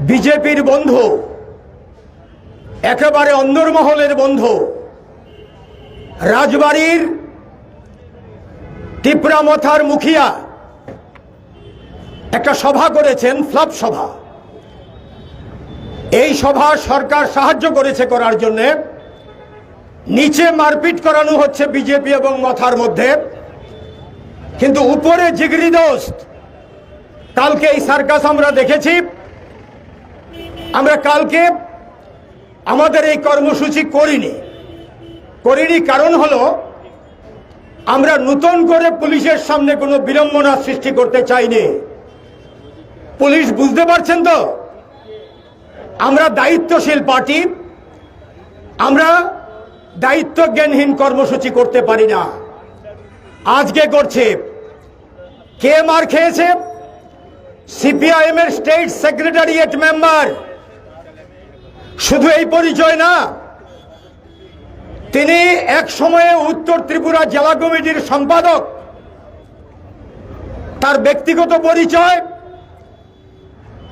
বিজেপির বন্ধু, একেবারে অন্দরমহলের বন্ধু, রাজবাড়ির টিপরামথার মুখিয়া একটা সভা করেছেন, ফ্লাপ সভা। এই সভা সরকার সাহায্য করেছে করার জন্যে। নিচে মারপিট করানো হচ্ছে বিজেপি এবং মথার মধ্যে। কিন্তু উপরে জিগরি দোস্ত কালকে এই সার্কাস আমরা দেখেছি। আমরা কালকে আমাদের এই কর্মসূচি করিনি। করিনি কারণ হলো, আমরা নতুন করে পুলিশের সামনে কোনো বিড়ম্বনা সৃষ্টি করতে চাইনি। পুলিশ বুঝতে পারছেন তো? আমরা দায়িত্বশীল পার্টি, আমরা দায়িত্ব জ্ঞানহীন কর্মসূচি করতে পারি না। আজকে করছে। কে মার খেয়েছে? সিপিআইএম এর স্টেট সেক্রেটারিয়েট মেম্বার। শুধু এই পরিচয় না, তিনি এক সময়ে উত্তর ত্রিপুরা জেলা কমিটির সম্পাদক। তার ব্যক্তিগত পরিচয়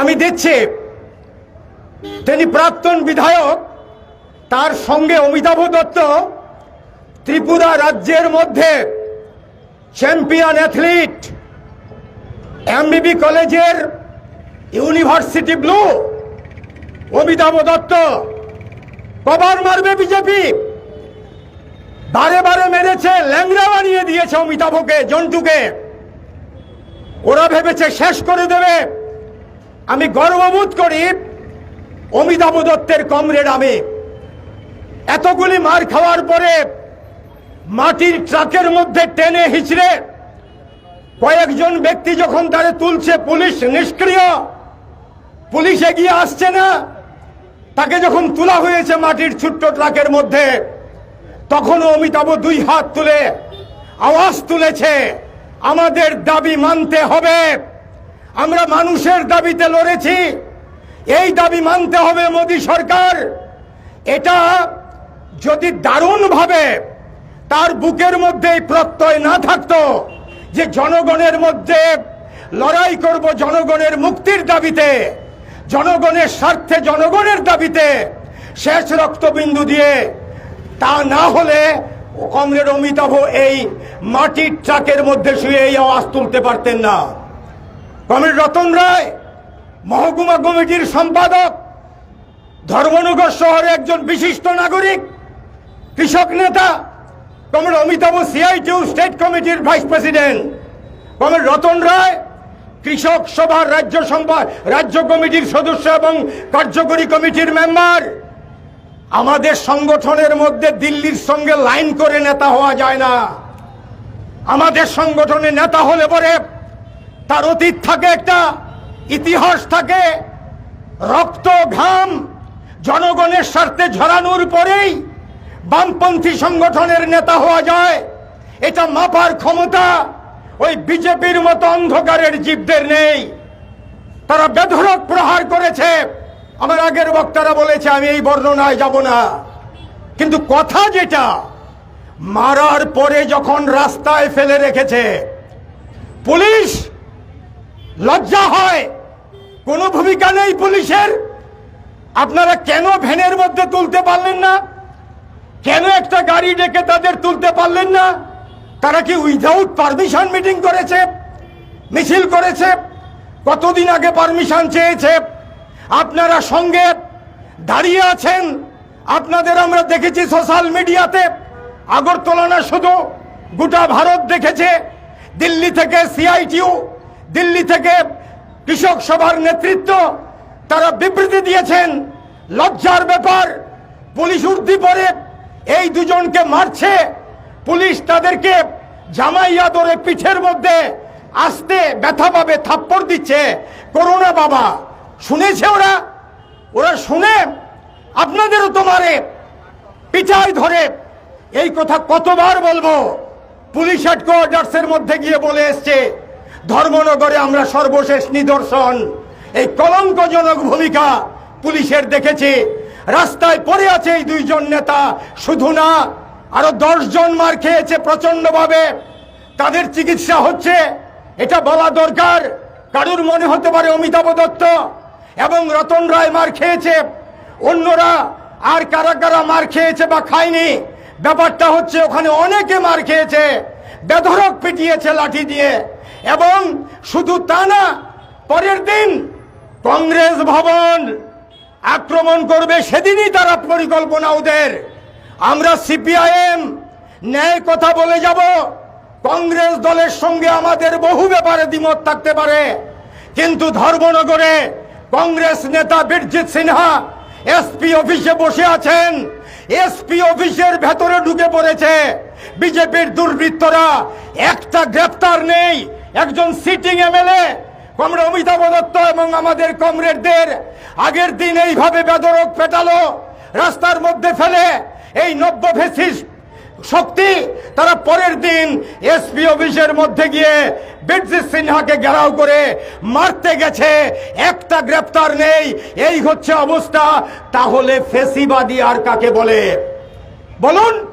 আমি দেখছি তিনি প্রাক্তন বিধায়ক, তার সঙ্গে অমিতাভ দত্ত, ত্রিপুরা রাজ্যের মধ্যে চ্যাম্পিয়ন অ্যাথলিট, এমবিবি কলেজের ইউনিভার্সিটি ব্লু। অমিতাভ দত্ত। কবার মারবে বিজেপি। বারে বারে মেরেছে ল্যাংরা বানিয়ে দিয়েছে অমিতাভকে জন্টুকে ওরা ভেবেছে শেষ করে দেবে। আমি গর্ববোধ করি অমিতাভ দত্তের কমরেড আমি। এতগুলি মার খাওয়ার পরে মাটির ট্রাকের মধ্যে টেনে হিচড়ে কয়েকজন ব্যক্তি যখন তারে তুলছে, পুলিশ নিষ্ক্রিয়। পুলিশ এগিয়ে আসছে না। তাকে যখন তোলা হয়েছে মাটির ছোট্ট ট্রাকের মধ্যে, তখনও অমিতাভ দুই হাত তুলে আওয়াজ তুলেছে, আমাদের দাবি মানতে হবে। আমরা মানুষের দাবিতে লড়েছি। এই দাবি মানতে হবে মোদী সরকার। এটা যদি দারুণভাবে তার বুকের মধ্যে প্রত্যয় না থাকতো, যে জনগণের মধ্যে লড়াই করব জনগণের মুক্তির দাবিতে জনগণের স্বার্থে জনগণের দাবিতে শেষ রক্তবিন্দু দিয়ে তা না হলে কমরেড অমিতাভ এই মাটির ট্রাকের মধ্যে শুয়ে এই আওয়াজ তুলতে পারতেন না। কমরেড রতন রায়, মহকুমা কমিটির সম্পাদক, ধর্মনগর শহরে একজন বিশিষ্ট নাগরিক, কৃষক নেতা, কমরেড অমিতাভ সিআইটিউ স্টেট কমিটির vice president comrade Ratan Roy কৃষক সভার রাজ্য সভা রাজ্য কমিটির সদস্য এবং কার্যকরী কমিটির মেম্বার। আমাদের সংগঠনের মধ্যে দিল্লির সঙ্গে লাইন করে নেতা হওয়া যায় না। আমাদের সংগঠনে নেতা হলে পরে তার অতীত থাকে একটা, ইতিহাস থাকে। রক্ত, ঘাম জনগণের স্বার্থে ঝরানোর পরেই বামপন্থী সংগঠনের নেতা হওয়া যায়। এটা মাপার ক্ষমতা ওই বিজেপির মতো অন্ধকারের জীবদের নেই। তারা বেধরক প্রহার করেছে। আমার আগের বক্তারা বলেছে, আমি এই বর্ণনায় যাব না। কিন্তু কথা যেটা, মারার পরে যখন রাস্তায় ফেলে রেখেছে, পুলিশ লজ্জা হয়। কোনো ভূমিকা নেই পুলিশের। আপনারা কেন ভ্যানের মধ্যে তুলতে পারলেন না? কেন একটা গাড়ি ডেকে তাদের তুলতে পারলেন না? তারা কি উইদাউট পারমিশন মিটিং করেছে? মিছিল করেছে? কতদিন আগে পারমিশন চেয়েছে? আপনারা সঙ্গে দাঁড়িয়ে আছেন? আপনাদের আমরা দেখেছি সোশ্যাল মিডিয়াতে আগরতলা না শুধু, গোটা ভারত দেখেছে। দিল্লি থেকে সিআইটিউ দিল্লি থেকে কৃষক সভার নেতৃত্ব, তারা বিবৃতি দিয়েছেন। লজ্জার ব্যাপার, পুলিশ উর্দি পরে এই দুজনকে মারছে। পুলিশ তাদেরকে জামাইয়া ধরে পিঠের মধ্যে আসতে ব্যথা পাবে থাপ্পড় দিচ্ছে। করোনা বাবা, শুনেছে ওরা? ওরা শুনে আপনাদেরও তোমারে পিঠায় ধরে। এই কথা কতবার বলব? পুলিশ হেডকোয়ার্টার্সের মধ্যে গিয়ে বলে এসছে, ধর্মনগরে আমরা সর্বশেষ নিদর্শন। এই কলঙ্কজনক ভূমিকা পুলিশের দেখেছি। রাস্তায় পড়ে আছে এই দুইজন নেতা। শুধু না আরও জন মার খেয়েছে প্রচন্ডভাবে তাদের চিকিৎসা হচ্ছে, এটা বলা দরকার। কারুর মনে হতে পারে অমিতাভ দত্ত এবং রতন রায় মার খেয়েছে। অন্যরা আর কারা কারা মার খেয়েছে বা খায়নি, ব্যাপারটা হচ্ছে ওখানে অনেকে মার খেয়েছে বেধরক পিটিয়েছে লাঠি দিয়ে। এবং শুধু তা না, পরের দিন কংগ্রেস ভবন আক্রমণ করবে, সেদিনই তারা পরিকল্পনা ওদের। আমরা সিপিআইএম ন্যায় কথা বলে যাব। কংগ্রেস দলের সঙ্গে আমাদের বহু ব্যাপারে দ্বিমত থাকতে পারে। কিন্তু ধর্মনগরে কংগ্রেস নেতা বীরজিৎ সিনহা এসপি অফিসে বসে আছেন। এসপি অফিসের ভেতরে ঢুকে পড়েছে। বিজেপির দুর্বৃত্তরা, একটা গ্রেপ্তার নেই। একজন sitting MLA comrade Amitabh Dutta এবং আমাদের কমরেডদের। আগের দিন এইভাবে বেদরক পেটালো, রাস্তার মধ্যে ফেলে। এই নব্য ফেসিস্ট শক্তি তারা পরের দিন এসপি অফিসের মধ্যে গিয়ে বিরজিৎ সিনহাকে ঘেরাও করে মারতে গেছে। একটা গ্রেপ্তার নেই। এই হচ্ছে অবস্থা। তাহলে ফেসিবাদী আর কাকে বলে? বলুন,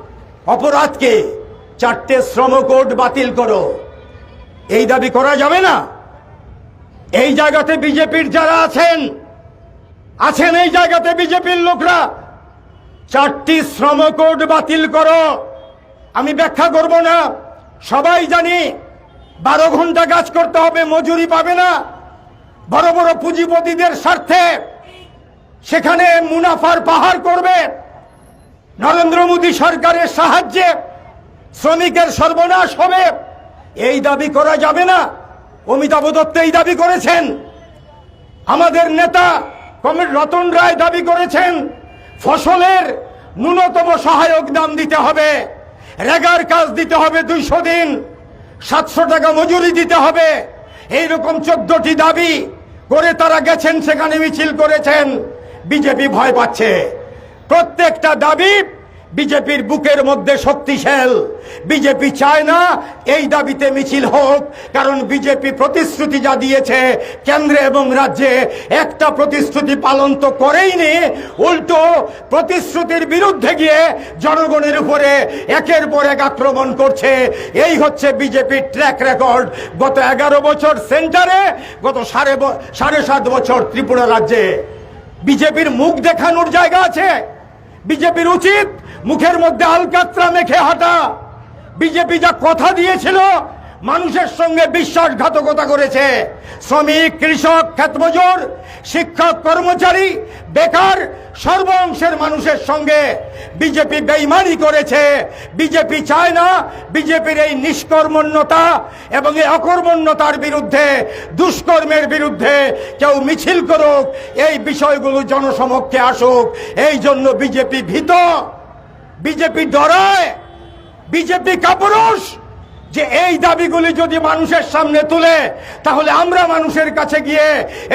অপরাধকে চারটে শ্রম কোড বাতিল করো। এই দাবি করা যাবে না। এই জায়গাতে বিজেপির যারা আছেন আছেন এই জায়গাতে বিজেপির লোকরা। চারটি শ্রম কোড বাতিল করো। আমি ব্যাখ্যা করব না। সবাই জানি বারো ঘণ্টা কাজ করতে হবে, মজুরি পাবে না। বড় বড় পুঁজিপতিদের স্বার্থে সেখানে মুনাফার পাহাড় করবে। নরেন্দ্র মোদী সরকারের সাহায্যে শ্রমিকের সর্বনাশ হবে। এই দাবি করা যাবে না। অমিতাভ দত্ত এই দাবি করেছেন। আমাদের নেতা কমরেড রতন রায় দাবি করেছেন। ফসলের ন্যূনতম সহায়ক দাম দিতে হবে। রেগার কাজ দিতে হবে দুইশো দিন। সাতশো টাকা মজুরি দিতে হবে। এইরকম চোদ্দটি দাবি করে তারা গেছেন, সেখানে মিছিল করেছেন। বিজেপি ভয় পাচ্ছে। প্রত্যেকটা দাবি বিজেপির বুকের মধ্যে শক্তিশাল বিজেপি চায় না এই দাবিতে মিছিল হোক, কারণ বিজেপি প্রতিশ্রুতি যা দিয়েছে কেন্দ্রে এবং রাজ্যে, একটা প্রতিশ্রুতি পালন তো করেইনি। উল্টো প্রতিশ্রুতির বিরুদ্ধে গিয়ে জনগণের উপরে একের পর এক আক্রমণ করছে। এই হচ্ছে বিজেপির ট্র্যাক রেকর্ড গত এগারো বছর সেন্টারে, গত সাড়ে সাড়ে সাত বছর ত্রিপুরা রাজ্যে। বিজেপির মুখ দেখানোর জায়গা আছে। বিজেপির উচিত মুখের মধ্যে আলকাত্রা মেখে হাঁটা। বিজেপি যা কথা দিয়েছিল, মানুষের সঙ্গে বিশ্বাসঘাতকতা করেছে। শ্রমিক, কৃষক, ক্ষেতমজুর, শিক্ষক, কর্মচারী, বেকার সর্ব অংশের মানুষের সঙ্গে বিজেপি বেইমানি করেছে। বিজেপি চায় না বিজেপির এই নিষ্কর্মণ্যতা এবং এই অকর্মণ্যতার বিরুদ্ধে, দুষ্কর্মের বিরুদ্ধে কেউ মিছিল করুক। এই বিষয়গুলো জনসমক্ষে আসুক। এই জন্য বিজেপি ভীত। বিজেপি ডরায় বিজেপি কাপুরুষ। যে এই দাবিগুলি যদি মানুষের সামনে তুলে, তাহলে আমরা মানুষের কাছে গিয়ে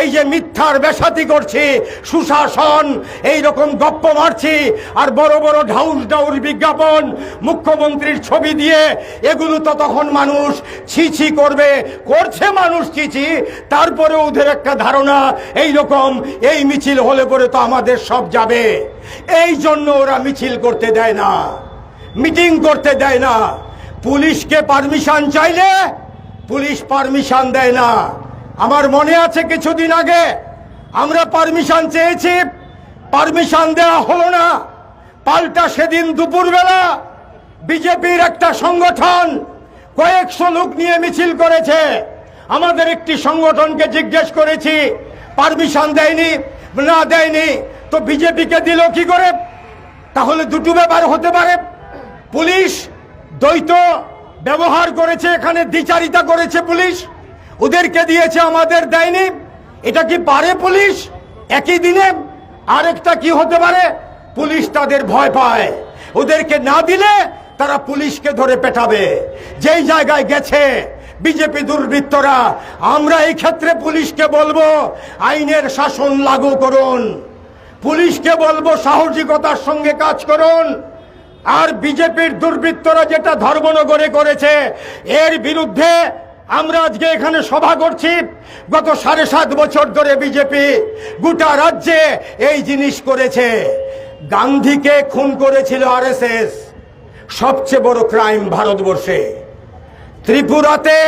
এই যে মিথ্যার বেসাতি করছি, সুশাসন, এই রকম গপ্প মারছি, আর বড় বড় ঢাউস ডাউর বিজ্ঞাপন, মুখ্যমন্ত্রীর ছবি দিয়ে এগুলো তো তখন মানুষ ছি ছি করবে, করছে মানুষ ছিছি তারপরে ওদের একটা ধারণা, এই রকম, এই মিছিল হলে পরে তো আমাদের সব যাবে। এই জন্য ওরা মিছিল করতে দেয় না, মিটিং করতে দেয় না। পুলিশকে পারমিশন চাইলে পুলিশ পারমিশন দেয় না। আমার মনে আছে কিছুদিন আগে আমরা পারমিশন চেয়েছি, পারমিশন দেওয়া হলো না। পাল্টা সেদিন দুপুরবেলা বিজেপির একটা সংগঠন কয়েকশো লোক নিয়ে মিছিল করেছে। আমাদের একটি সংগঠনকে জিজ্ঞেস করেছি, পারমিশন দেয়নি, না দেয়নি। তো বিজেপিকে দিল কি করে? তাহলে দুটো ব্যাপার হতে পারে। পুলিশ দ্বৈত ব্যবহার করেছে, এখানে দ্বিচারিতা করেছে পুলিশ। ওদেরকে দিয়েছে, আমাদের দেয়নি। এটা কি পারে পুলিশ? একই দিনে আরেকটা কি হতে পারে? পুলিশ তাদের ভয় পায়। ওদেরকে না দিলে তারা পুলিশকে ধরে পেটাবে। যেই জায়গায় গেছে বিজেপি দুর্বৃত্তরা, আমরা এই ক্ষেত্রে পুলিশকে বলব, আইনের শাসন লাগু করুন। পুলিশকে বলব, সাহসিকতার সঙ্গে কাজ করুন। আর বিজেপির দুর্বৃত্তরা যেটা ধর্মনগরে করেছে, এর বিরুদ্ধে আমরা আজকে এখানে সভা করছি। গত সাড়ে সাত বছর ধরে বিজেপি গোটা রাজ্যে এই জিনিস করেছে। গান্ধীকে খুন করেছিল আরএসএস, সবচেয়ে বড় ক্রাইম ভারতবর্ষে। ত্রিপুরাতে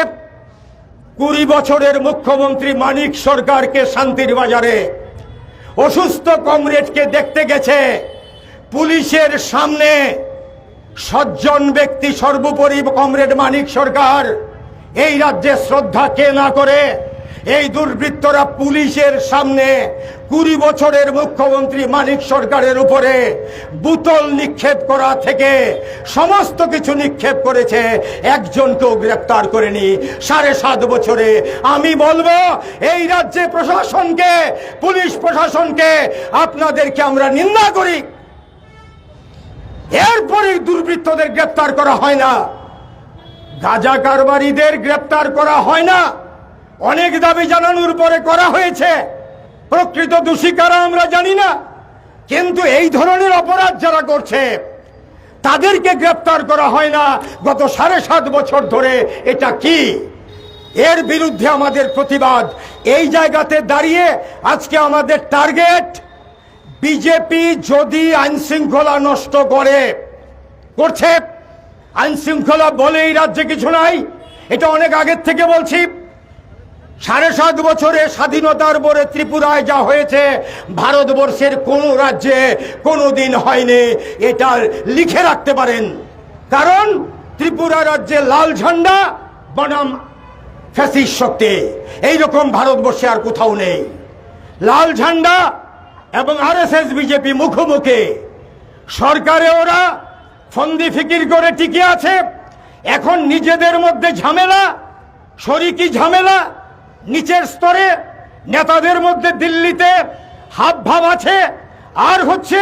কুড়ি বছরের মুখ্যমন্ত্রী মানিক সরকারকে শান্তির বাজারে অসুস্থ কমরেডকে দেখতে গেছে। পুলিশের সামনে সজ্জন ব্যক্তি সর্বোপরি কমরেড মানিক সরকার। এই রাজ্যে শ্রদ্ধা কে না করে? এই দুর্বৃত্তরা পুলিশের সামনে কুড়ি বছরের মুখ্যমন্ত্রী মানিক সরকারের উপরে বুতল নিক্ষেপ করা থেকে সমস্ত কিছু নিক্ষেপ করেছে। একজনকেও গ্রেপ্তার করেনি। সাড়ে সাত বছরে আমি বলব, এই রাজ্যে প্রশাসনকে, পুলিশ প্রশাসনকে আপনাদেরকে আমরা নিন্দা করি। এরপরে দুর্বৃত্তদের গ্রেপ্তার করা হয় না। গাজা কারবারিদের গ্রেপ্তার করা হয় না। অনেক দাবি জানানোর পরে করা হয়েছে। প্রকৃত দোষী কারা আমরা জানি না। কিন্তু এই ধরনের অপরাধ যারা করছে, তাদেরকে গ্রেপ্তার করা হয় না। গত সাড়ে সাত বছর ধরে এটা কি? এর বিরুদ্ধে আমাদের প্রতিবাদ। এই জায়গাতে দাঁড়িয়ে আজকে আমাদের টার্গেট বিজেপি যদি আইন শৃঙ্খলা নষ্ট করে, করছে। আইন শৃঙ্খলা বলে এই রাজ্যে কিছু নাই। এটা অনেক আগের থেকে বলছি। সাড়ে সাত বছরে স্বাধীনতার পরে ত্রিপুরায় যা হয়েছে, ভারতবর্ষের কোনো রাজ্যে কোনো দিন হয়নি। এটা লিখে রাখতে পারেন। কারণ ত্রিপুরা রাজ্যে লাল ঝান্ডা, বনাম ফ্যাসিস শক্তি। এইরকম ভারতবর্ষে আর কোথাও নেই। লাল ঝান্ডা এবং আরএসএস, বিজেপি মুখোমুখি। সরকারে ওরা ফন্দি ফিকির করে টিকে আছে। এখন নিজেদের মধ্যে ঝামেলা, শরিকি ঝামেলা, নিচের স্তরে নেতাদের মধ্যে দিল্লিতে হাব ভাব আছে। আর হচ্ছে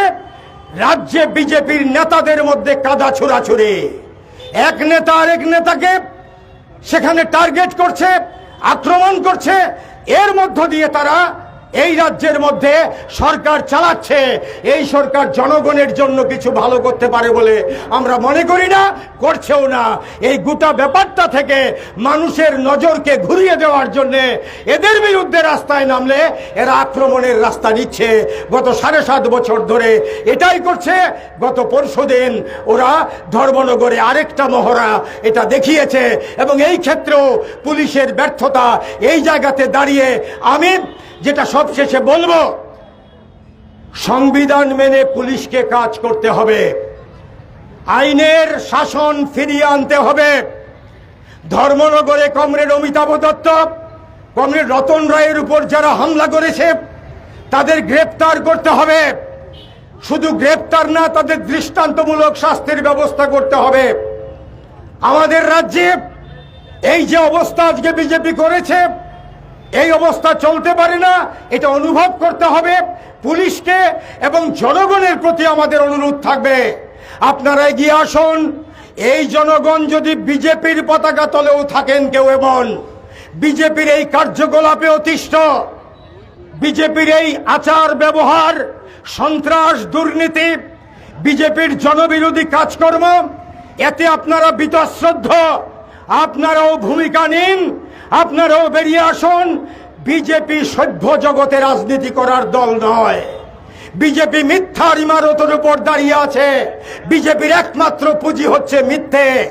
রাজ্যে বিজেপির নেতাদের মধ্যে কাদা ছোড়াছুড়ি। এক নেতা আরেক নেতাকে সেখানে টার্গেট করছে, আক্রমণ করছে। এর মধ্য দিয়ে তারা এই রাজ্যের মধ্যে সরকার চালাচ্ছে। এই সরকার জনগণের জন্য কিছু ভালো করতে পারে বলে আমরা মনে করি না, করছেও না। এই গোটা ব্যাপারটা থেকে মানুষের নজরকে ঘুরিয়ে দেওয়ার জন্য এদের বিরুদ্ধে রাস্তায় নামলে এরা আক্রমণের রাস্তা নিচ্ছে। গত সাড়ে সাত বছর ধরে এটাই করছে। গত পরশুদিন ওরা ধর্মনগরে আরেকটা মহড়া এটা দেখিয়েছে এবং এই ক্ষেত্রেও পুলিশের ব্যর্থতা এই জায়গাতে দাঁড়িয়ে আমি যেটা সবশেষে বলব, সংবিধান মেনে পুলিশকে কাজ করতে হবে। আইনের শাসন ফিরিয়ে আনতে হবে। ধর্মনগরে কমরেড অমিতাভ দত্ত, কমরেড রতন রায়ের উপর যারা হামলা করেছে, তাদের গ্রেপ্তার করতে হবে। শুধু গ্রেপ্তার না, তাদের দৃষ্টান্তমূলক শাস্তির ব্যবস্থা করতে হবে। আমাদের রাজ্যে এই যে অবস্থা আজকে বিজেপি করেছে এই অবস্থা চলতে পারে না, এটা অনুভব করতে হবে। পুলিশকে এবং জনগণের প্রতি আমাদের অনুরোধ থাকবে। আপনারা এগিয়ে আসুন। এই জনগণ যদি বিজেপির পতাকা তলেও থাকেন কেউ এমন, বিজেপির এই কার্যকলাপে অতিষ্ঠ, বিজেপির এই আচার ব্যবহার, সন্ত্রাস, দুর্নীতি, বিজেপির জনবিরোধী কাজকর্ম, এতে আপনারা বিতশ্রদ্ধ। আপনারাও ভূমিকা নিন। আপনারাও বেরিয়ে আসুন। বিজেপি সভ্য জগতে রাজনীতি করার দল নয়। বিজেপি মিথ্যার ইমারতের উপর দাঁড়িয়ে আছে। বিজেপির একমাত্র পুঁজি হচ্ছে মিথ্যে।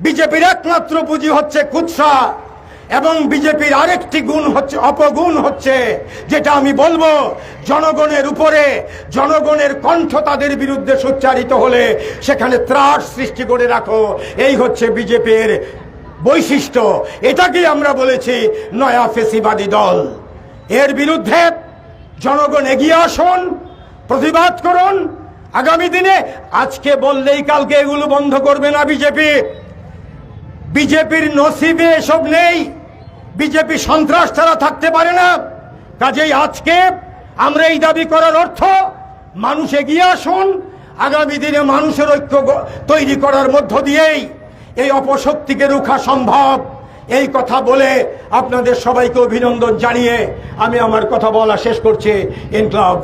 বিজেপির একমাত্র পুঁজি হচ্ছে কুৎসা। এবং বিজেপির আরেকটি গুণ হচ্ছে, অপগুণ হচ্ছে, যেটা আমি বলব, জনগণের উপরে, জনগণের কণ্ঠ তাদের বিরুদ্ধে সোচ্চারিত হলে সেখানে ত্রাস সৃষ্টি করে রাখো। এই হচ্ছে বিজেপির বৈশিষ্ট্য এটাকে আমরা বলেছি নয়া ফেসিবাদী দল। এর বিরুদ্ধে জনগণ এগিয়ে আসুন, প্রতিবাদ করুন। আগামী দিনে, আজকে বললেই কালকে এগুলো বন্ধ করবে না বিজেপি। বিজেপির নসিবে এসব নেই। বিজেপি সন্ত্রাস ছাড়া থাকতে পারে না। কাজেই আজকে আমরা এই দাবি করার অর্থ, মানুষ এগিয়ে আসুন। আগামী দিনে মানুষের ঐক্য তৈরি করার মধ্য দিয়েই এই অপশক্তিকে রুখা সম্ভব এই কথা বলে আপনাদের সবাইকে অভিনন্দন জানিয়ে আমি আমার কথা বলা শেষ করছি ইনকলাব।